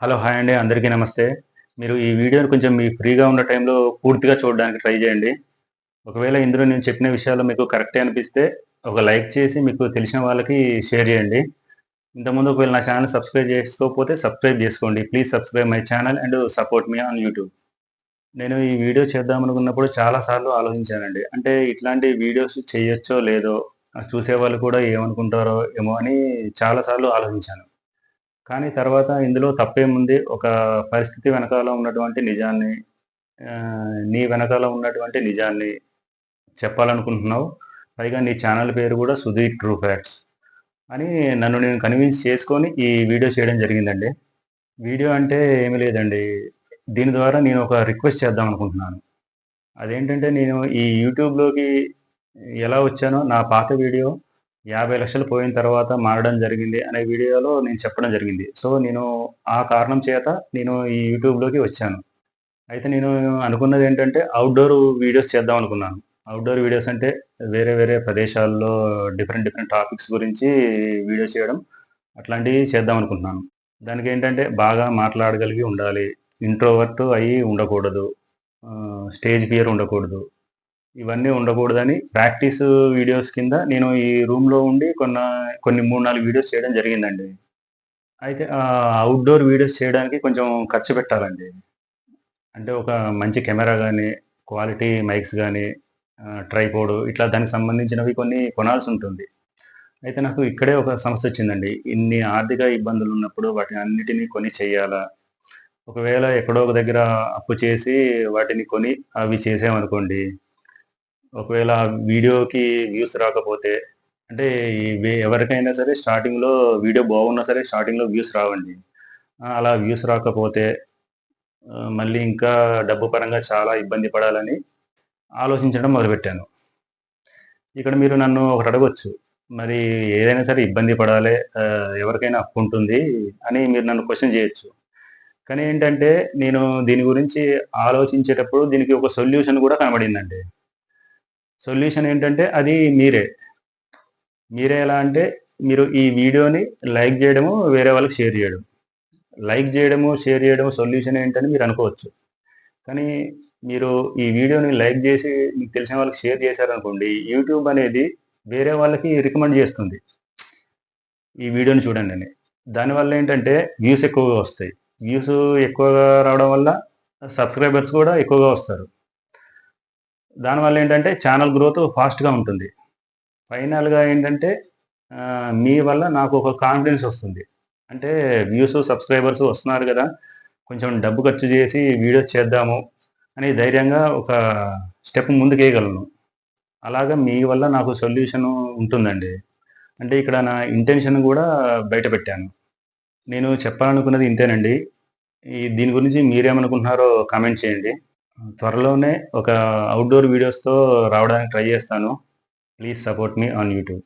Hello hi అండి. అందరికీ నమస్తే. మీరు ఈ వీడియోని కొంచెం మీ ఫ్రీగా ఉన్న టైంలో పూర్తిగా చూడడానికి ట్రై చేయండి. ఒకవేళ ఇందులో నేను చెప్పిన విషయాలు మీకు కరెక్టే అనిపిస్తే ఒక లైక్ చేసి మీకు తెలిసిన వాళ్ళకి షేర్ చేయండి. ఇంతకుముందు ఒకవేళ నా ఛానల్ సబ్స్క్రైబ్ చేసుకోకపోతే సబ్స్క్రైబ్ చేసుకోండి. Please subscribe my channel and support me on YouTube. నేను ఈ వీడియో చేద్దాం అనుకున్నప్పుడు చాలాసార్లు ఆలోచించానండి. అంటే ఇట్లాంటి వీడియోస్ చేయొచ్చో లేదో చూసే వాళ్ళు కూడా ఏమనుకుంటారో ఏమో అని చాలాసార్లు ఆలోచించాను. కానీ తర్వాత ఇందులో తప్పేముంది? ఒక పరిస్థితి వెనకాల ఉన్నటువంటి నిజాన్ని నీ వెనకాల ఉన్నటువంటి నిజాన్ని చెప్పాలనుకుంటున్నావు. పైగా నీ ఛానల్ పేరు కూడా సుధీర్ ట్రూ ఫ్యాక్ట్స్ అని నన్ను నేను కన్విన్స్ చేసుకొని ఈ వీడియో చేయడం జరిగిందండి. వీడియో అంటే ఏమి లేదండి. దీని ద్వారా నేను ఒక రిక్వెస్ట్ చేద్దాం అనుకుంటున్నాను. అదేంటంటే నేను ఈ యూట్యూబ్లోకి ఎలా వచ్చానో నా పాత వీడియో యాభై లక్షలు పోయిన తర్వాత మారడం జరిగింది అనే వీడియోలో నేను చెప్పడం జరిగింది. సో నేను ఆ కారణం చేత నేను ఈ యూట్యూబ్లోకి వచ్చాను. అయితే నేను అనుకున్నది ఏంటంటే అవుట్డోర్ వీడియోస్ చేద్దాం అనుకున్నాను. అవుట్డోర్ వీడియోస్ అంటే వేరే వేరే ప్రదేశాల్లో డిఫరెంట్ డిఫరెంట్ టాపిక్స్ గురించి వీడియో చేయడం అట్లాంటివి చేద్దాం అనుకుంటున్నాను. దానికి ఏంటంటే బాగా మాట్లాడగలిగి ఉండాలి. ఇంట్రోవర్ట్ అయ్యి ఉండకూడదు. స్టేజ్ ఫియర్ ఉండకూడదు. ఇవన్నీ ఉండకూడదని ప్రాక్టీస్ వీడియోస్ కింద నేను ఈ రూమ్లో ఉండి కొన్న కొన్ని మూడు నాలుగు వీడియోస్ చేయడం జరిగిందండి. అయితే అవుట్డోర్ వీడియోస్ చేయడానికి కొంచెం ఖర్చు పెట్టాలండి. అంటే ఒక మంచి కెమెరా కానీ క్వాలిటీ మైక్స్ కానీ ట్రైపోడ్ ఇట్లా దానికి సంబంధించినవి కొన్ని కొనాల్సి ఉంటుంది. అయితే నాకు ఇక్కడే ఒక సమస్య వచ్చిందండి. ఇన్ని ఆర్థిక ఇబ్బందులు ఉన్నప్పుడు వాటిని అన్నిటినీ కొని చేయాలా? ఒకవేళ ఎక్కడో ఒక దగ్గర అప్పు చేసి వాటిని కొని అవి చేసామనుకోండి ఒకవేళ వీడియోకి వ్యూస్ రాకపోతే అంటే ఎవరికైనా సరే స్టార్టింగ్లో వీడియో బాగున్నా సరే స్టార్టింగ్లో వ్యూస్ రావండి. అలా వ్యూస్ రాకపోతే మళ్ళీ ఇంకా డబ్బు పరంగా చాలా ఇబ్బంది పడాలని ఆలోచించడం మొదలుపెట్టాను. ఇక్కడ మీరు నన్ను ఒకటి అడగొచ్చు. మరి ఏదైనా సరే ఇబ్బంది పడాలి ఎవరికైనా అప్పు ఉంటుంది అని మీరు నన్ను క్వశ్చన్ చేయొచ్చు. కానీ ఏంటంటే నేను దీని గురించి ఆలోచించేటప్పుడు దీనికి ఒక సొల్యూషన్ కూడా కనబడిందండి. సొల్యూషన్ ఏంటంటే అది మీరే. మీరే ఎలా అంటే మీరు ఈ వీడియోని లైక్ చేయడము వేరే వాళ్ళకి షేర్ చేయడం. లైక్ చేయడము షేర్ చేయడము సొల్యూషన్ ఏంటని మీరు అనుకోవచ్చు. కానీ మీరు ఈ వీడియోని లైక్ చేసి మీకు తెలిసిన వాళ్ళకి షేర్ చేశారనుకోండి యూట్యూబ్ అనేది వేరే వాళ్ళకి రికమెండ్ చేస్తుంది. ఈ వీడియోని చూడండి అని. దానివల్ల ఏంటంటే వ్యూస్ ఎక్కువగా వస్తాయి. వ్యూస్ ఎక్కువగా రావడం వల్ల సబ్స్క్రైబర్స్ కూడా ఎక్కువగా వస్తారు. దానివల్ల ఏంటంటే ఛానల్ గ్రోత్ ఫాస్ట్గా ఉంటుంది. ఫైనల్గా ఏంటంటే మీ వల్ల నాకు ఒక కాన్ఫిడెన్స్ వస్తుంది. అంటే వ్యూస్ సబ్స్క్రైబర్స్ వస్తున్నారు కదా కొంచెం డబ్బు ఖర్చు చేసి వీడియోస్ చేద్దాము అని ధైర్యంగా ఒక స్టెప్ ముందుకు వేయగలను అలాగా మీ వల్ల నాకు సొల్యూషన్ ఉంటుందండి. అంటే ఇక్కడ నా ఇంటెన్షన్ కూడా బయట పెట్టాను. నేను చెప్పాలనుకున్నది ఇంతేనండి. ఈ దీని గురించి మీరేమనుకుంటున్నారో కామెంట్ చేయండి. త్వరలోనే ఒక అవుట్డోర్ వీడియోస్తో రావడానికి ట్రై చేస్తాను. Please support me on YouTube